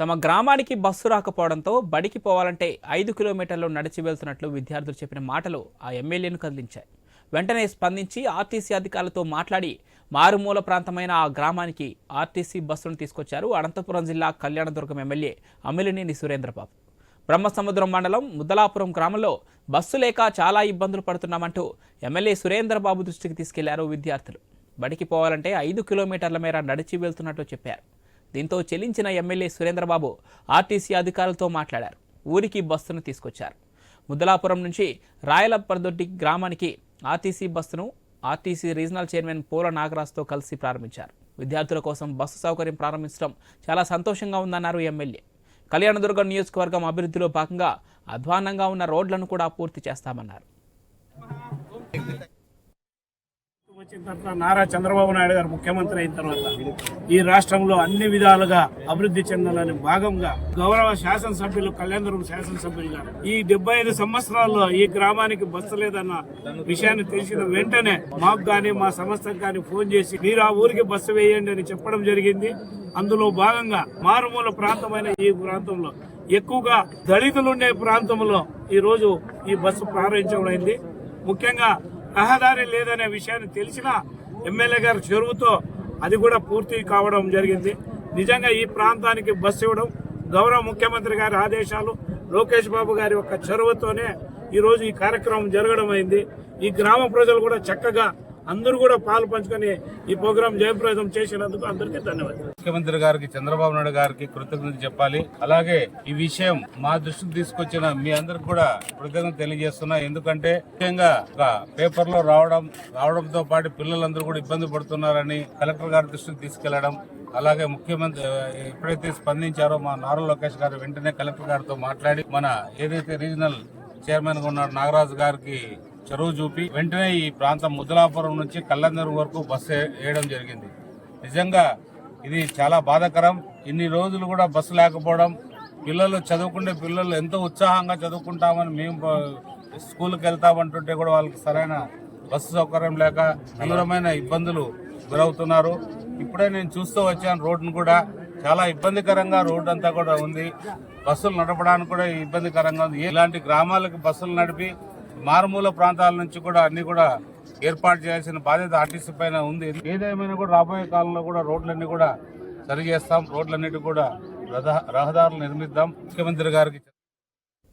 తమ గ్రామానికి బస్సు రాకపోవడంతో బడికి పోవాలంటే ఐదు కిలోమీటర్లు నడిచి వెళ్తున్నట్లు విద్యార్థులు చెప్పిన మాటలు ఆ ఎమ్మెల్యేను కదిలించాయి. వెంటనే స్పందించి ఆర్టీసీ అధికారులతో మాట్లాడి మారుమూల ప్రాంతమైన ఆ గ్రామానికి ఆర్టీసీ బస్సును తీసుకొచ్చారు. అనంతపురం జిల్లా కళ్యాణదుర్గం ఎమ్మెల్యే అమ్మిలినేని సురేంద్రబాబు. బ్రహ్మసముద్రం మండలం ముద్దలాపురం గ్రామంలో బస్సు లేక చాలా ఇబ్బందులు పడుతున్నామంటూ ఎమ్మెల్యే సురేంద్రబాబు దృష్టికి తీసుకెళ్ళారు విద్యార్థులు. బడికి పోవాలంటే ఐదు కిలోమీటర్ల మేర నడిచి వెళ్తున్నట్లు చెప్పారు. దీంతో చెల్లించిన ఎమ్మెల్యే సురేంద్రబాబు ఆర్టీసీ అధికారులతో మాట్లాడారు. ఊరికి బస్సును తీసుకొచ్చారు. ముద్దలాపురం నుంచి రాయలపర్దొడ్డి గ్రామానికి ఆర్టీసీ బస్సును ఆర్టీసీ రీజనల్ చైర్మన్ పోల నాగరాజ్తో కలిసి ప్రారంభించారు. విద్యార్థుల కోసం బస్సు సౌకర్యం ప్రారంభించడం చాలా సంతోషంగా ఉందన్నారు ఎమ్మెల్యే. కళ్యాణదుర్గం నియోజకవర్గం అభివృద్ధిలో భాగంగా అధ్వాన్నంగా ఉన్న రోడ్లను కూడా పూర్తి చేస్తామన్నారు. వచ్చిన తర్వాత నారా చంద్రబాబు నాయుడు గారు ముఖ్యమంత్రి అయిన తర్వాత ఈ రాష్ట్రంలో అన్ని విధాలుగా అభివృద్ధి చెందాలని భాగంగా గౌరవ శాసనసభ్యులు కళ్యాణదుర్గం శాసనసభ్యులు గారు ఈ డెబ్బై ఐదు సంవత్సరాల్లో ఈ గ్రామానికి బస్సు లేదన్న విషయాన్ని తెలిసిన వెంటనే మాకు గాని మా సంస్థకు గాని ఫోన్ చేసి మీరు ఆ ఊరికి బస్సు వేయండి అని చెప్పడం జరిగింది. అందులో భాగంగా మారుమూల ప్రాంతమైన ఈ ప్రాంతంలో ఎక్కువగా దళితులు ఉండే ప్రాంతంలో ఈ రోజు ఈ బస్సు ప్రారంభించడం అయింది ముఖ్యంగా రహదారి లేదనే విషయాన్ని తెలిసిన ఎమ్మెల్యే గారి చెరువుతో అది కూడా పూర్తి కావడం జరిగింది. నిజంగా ఈ ప్రాంతానికి బస్సు ఇవ్వడం గౌరవ ముఖ్యమంత్రి గారి ఆదేశాలు లోకేష్ బాబు గారి యొక్క చొరవతోనే ఈ రోజు ఈ కార్యక్రమం జరగడం అయింది. ఈ గ్రామ ప్రజలు కూడా చక్కగా అందరూ కూడా పాలు పంచుకొని ఈ ప్రోగ్రాం జయప్రదం చేసినందుకు అందరికీ ధన్యవాదాలు. ముఖ్యమంత్రి గారికి చంద్రబాబు నాయుడు గారికి కృతజ్ఞత చెప్పాలి. అలాగే ఈ విషయం మా దృష్టికి తీసుకొచ్చిన మీ అందరికి కూడా కృతజ్ఞత తెలియజేస్తున్నా. ఎందుకంటే ముఖ్యంగా ఒక పేపర్లో రావడం రావడంతో పాటు పిల్లలందరూ కూడా ఇబ్బంది పడుతున్నారని కలెక్టర్ గారి దృష్టికి తీసుకెళ్ళడం అలాగే ముఖ్యమంత్రి ఎప్పుడైతే స్పందించారో మా నారా లోకేష్ గారు వెంటనే కలెక్టర్ గారితో మాట్లాడి మన ఏదైతే రీజనల్ చైర్మన్గా ఉన్నాడు నాగరాజు గారికి చెరువు చూపి వెంటనే ఈ ప్రాంతం ముద్దలాపురం నుంచి కల్లందరు వరకు బస్సు వేయడం జరిగింది. నిజంగా ఇది చాలా బాధాకరం. ఇన్ని రోజులు కూడా బస్సు లేకపోవడం పిల్లలు చదువుకునే పిల్లలు ఎంతో ఉత్సాహంగా చదువుకుంటామని మేము స్కూల్కి వెళ్తామంటుంటే కూడా వాళ్ళకి సరైన బస్సు సౌకర్యం లేక తీవ్రమైన ఇబ్బందులు గురవుతున్నారు. ఇప్పుడే నేను చూస్తూ వచ్చాను రోడ్డును కూడా. చాలా ఇబ్బందికరంగా రోడ్డు అంతా కూడా ఉంది. బస్సులు నడపడానికి కూడా ఇబ్బందికరంగా ఉంది. ఇలాంటి గ్రామాలకు బస్సులు నడిపి మారుమూల ప్రాంతాల నుంచి కూడా అన్ని కూడా ఏర్పాటు చేయాల్సిన బాధ్యత ఆర్టీసీ పైన ఉంది. ఏదేమైనా కూడా రాబోయే కాలంలో కూడా రోడ్లన్నీ కూడా సరి చేస్తాం రోడ్లన్నిటి కూడా రహదారులు నిర్మిద్దాం. ముఖ్యమంత్రి గారికి